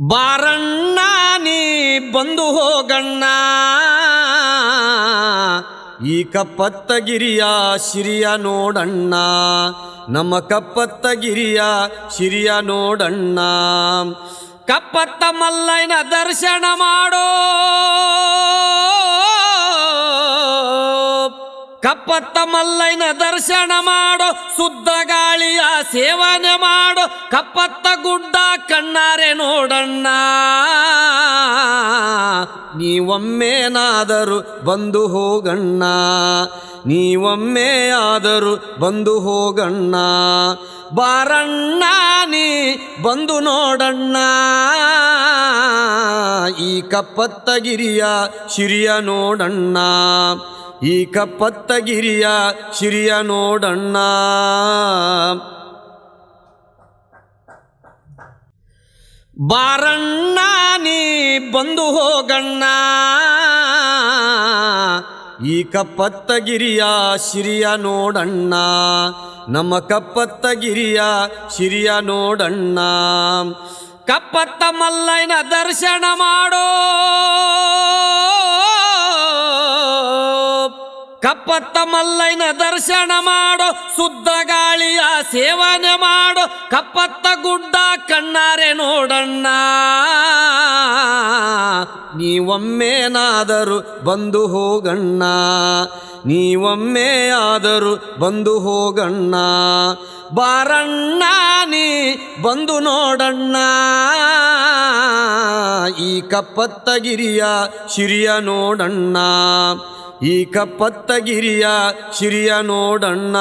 ಬಾರಣ್ಣ, ನೀ ಬಂದು ಹೋಗಣ್ಣ. ಈ ಕಪ್ಪತ್ತಗಿರಿಯ ಶಿರಿಯ ನೋಡಣ್ಣ. ನಮ್ಮ ಕಪ್ಪತ್ತಗಿರಿಯ ಶಿರಿಯ ನೋಡಣ್ಣ. ಕಪ್ಪತ್ತ ಮಲ್ಲಯ್ಯನ ದರ್ಶನ ಮಾಡೋ. ಕಪ್ಪತ್ತ ಮಲ್ಲೈನ ದರ್ಶನ ಮಾಡೋ, ಶುದ್ಧ ಗಾಳಿಯ ಸೇವನೆ ಮಾಡು, ಕಪ್ಪತ್ತ ಗುಡ್ಡ ಕಣ್ಣಾರೆ ನೋಡಣ್ಣ. ನೀವೊಮ್ಮೆನಾದರೂ ಬಂದು ಹೋಗಣ್ಣ. ನೀವೊಮ್ಮೆ ಆದರೂ ಬಂದು ಹೋಗಣ್ಣ. ಬಾರಣ್ಣ, ನೀ ಬಂದು ನೋಡಣ್ಣ. ಈ ಕಪ್ಪತ್ತಗಿರಿಯ ಶಿರಿಯ ನೋಡಣ್ಣ. ಈ ಕಪ್ಪತ್ತಗಿರಿಯ ಶಿರಿಯ ನೋಡಣ್ಣ. ಬಾರಣ್ಣ, ನೀ ಬಂದು ಹೋಗಣ್ಣ. ಈ ಕಪ್ಪತ್ತಗಿರಿಯ ಶಿರಿಯ ನೋಡಣ್ಣ. ನಮ್ಮ ಕಪ್ಪತ್ತಗಿರಿಯ ಶಿರಿಯ ನೋಡಣ್ಣ. ಕಪ್ಪತ್ತ ಮಲ್ಲಯ್ಯನ ದರ್ಶನ ಮಾಡೋ. ಕಪ್ಪತ್ತ ಮಲ್ಲೈನ ದರ್ಶನ ಮಾಡು, ಶುದ್ಧ ಗಾಳಿಯ ಸೇವನೆ ಮಾಡು, ಕಪ್ಪತ್ತ ಗುಡ್ಡ ಕಣ್ಣಾರೆ ನೋಡಣ್ಣ. ನೀವೊಮ್ಮೆನಾದರೂ ಬಂದು ಹೋಗಣ್ಣ. ನೀವೊಮ್ಮೆ ಆದರೂ ಬಂದು ಹೋಗಣ್ಣ. ಬಾರಣ್ಣ, ನೀ ಬಂದು ನೋಡಣ್ಣ. ಈ ಕಪ್ಪತ್ತಗಿರಿಯ ಶಿರಿಯ ನೋಡಣ್ಣ. ಈ ಕಪ್ಪತ್ತಗಿರಿಯ ಶಿರಿಯ ನೋಡಣ್ಣ.